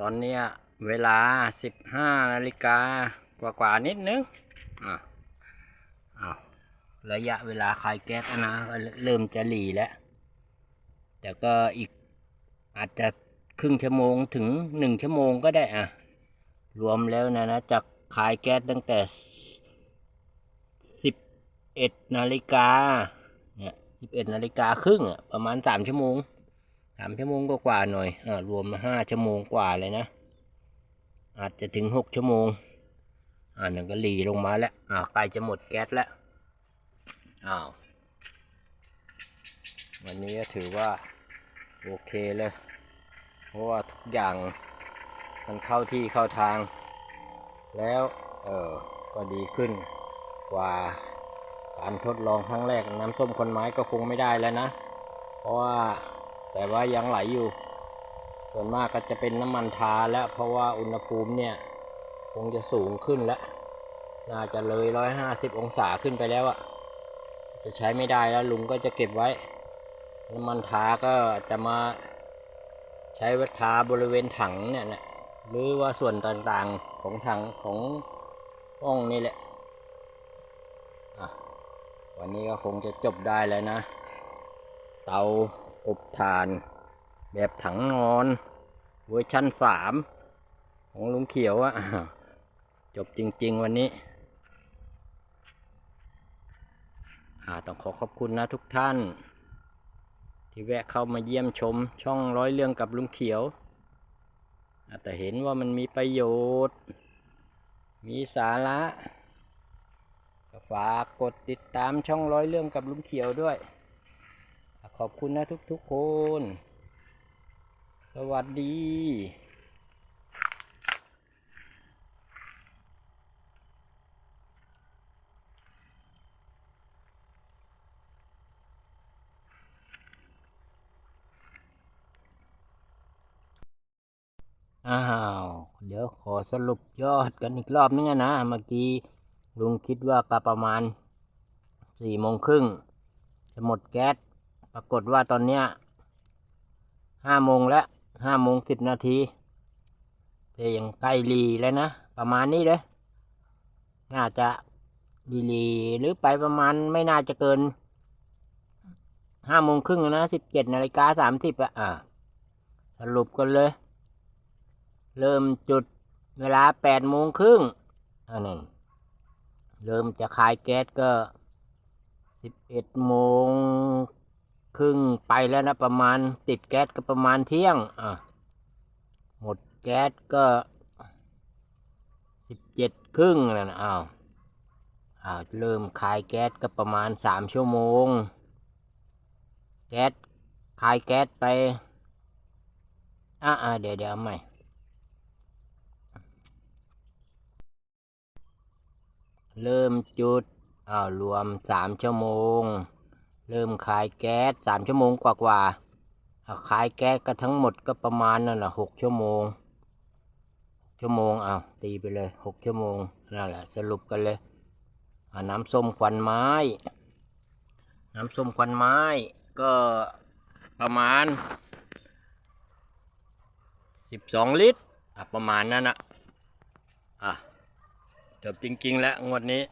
ตอนนี้เวลาสิบห้านาฬิกากว่ากว่านิดนึงอะเอาระยะเวลาคลายแก๊สนะเริ่มจะหลีแล้ว แต่ก็อีกอาจจะครึ่งชั่วโมงถึงหนึ่งชั่วโมงก็ได้อะ รวมแล้วนะนะจากคลายแก๊สตั้งแต่สิบเอ็ดนาฬิกาเนี่ยสิบเอ็ดนาฬิกาครึ่งอะประมาณสามชั่วโมง สามชั่วโมงก็กว่าหน่อยอ่ารวมห้าชั่วโมงกว่าเลยนะ อาจจะถึงหกชั่วโมง อ่าหนึ่งก็หลีลงมาแล้ว อ่าใกล้จะหมดแก๊สแล้ว อ้าว วันนี้ถือว่า โอเคเลย เพราะว่าทุกอย่างมันเข้าที่เข้าทาง แล้วเออก็ดีขึ้นกว่าการทดลองครั้งแรกน้ำส้มคนไม้ก็คงไม่ได้แล้วนะ เพราะว่า แต่ว่ายังไหลอยู่ ส่วนมากก็จะเป็นน้ำมันทาแล้ว เพราะว่าอุณหภูมิเนี่ยคงจะสูงขึ้นแล้ว น่าจะเลยร้อยห้าสิบองศาขึ้นไปแล้วอะจะใช้ไม่ได้แล้วลุงก็จะเก็บไว้ น้ำมันทาก็จะมาใช้วัทาบริเวณถังเนี่ยนะหรือว่าส่วนต่างๆของถังของห้องนี่แหละอะวันนี้ก็คงจะจบได้แล้วนะ เตา อบถ่าน แบบถังนอน เวอร์ชั่นสามของลุงเขียวอะจบจริง ๆ วันนี้ต้องขอขอบคุณนะทุกท่าน ที่แวะเข้ามาเยี่ยมชมช่องร้อยเรื่องกับลุงเขียวแต่เห็นว่ามันมีประโยชน์ มีสาระฝากกดติดตามช่องร้อยเรื่องกับลุงเขียวด้วย ขอบคุณนะทุกๆคน สวัสดีอ้าว เดี๋ยวขอสรุปยอดกันอีกรอบนึงอะนะ เมื่อกี้ลุงคิดว่าก็ประมาณสี่โมงครึ่งจะหมดแก๊ส รากฏว่าตอนเนี้ยห้าโมงแล้วห้าโมงสิบนาทีแต่ยังใกล้รีแล้วนะ ประมาณนี้เลย น่าจะรีรีหรือไปประมาณไม่น่าจะเกินห้าโมงครึ่งนะสิบเจ็ดนาฬิกาสามสิบอะอ่าสรุปกันเลย เริ่มจุดเวลาแปดโมงครึ่งอันนั้นเริ่มจะคายแก๊สก็สิบเอ็ดโมง ครึ่งไปแล้วนะประมาณติดแก๊สก็ประมาณเที่ยงอะหมดแก๊สก็สิบเจ็ดครึ่งแล้วนะอ้าวอ้าวเริ่มคายแก๊สก็ประมาณสามชั่วโมง แก๊สคายแก๊สไปอะอะเดี๋ยวเดี๋ยวใหม่เริ่มจุดอ้าวรวมสามชั่วโมง เริ่มขายแก๊สสามชั่วโมงกว่ากว่าๆขายแก๊สก็ทั้งหมดก็ประมาณนั่นแหละหกชั่วโมง ชั่วโมงเอ้าตีไปเลยหกชั่วโมงนั่นแหละสรุปกันเลยน้ำส้มควันไม้ น้ำส้มควันไม้ก็ประมาณสิบสองลิตรประมาณนั้นนะอะจบจริงๆแล้วงวดนี้